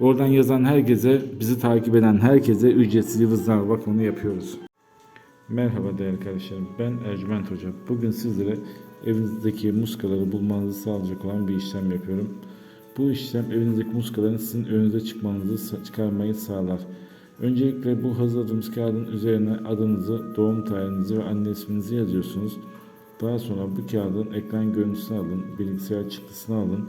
Oradan yazan herkese, bizi takip eden herkese ücretsiz yıldızname bakımını yapıyoruz. Merhaba değerli kardeşlerim, ben Ercüment Hoca. Bugün sizlere evinizdeki muskaları bulmanızı sağlayacak olan bir işlem yapıyorum. Bu işlem evinizdeki muskaların sizin önünüze çıkmanızı çıkarmayı sağlar. Öncelikle bu hazırladığımız kağıdın üzerine adınızı, doğum tarihinizi ve anne isminizi yazıyorsunuz. Daha sonra bu kağıdın ekran görüntüsünü alın, bilgisayar çıktısını alın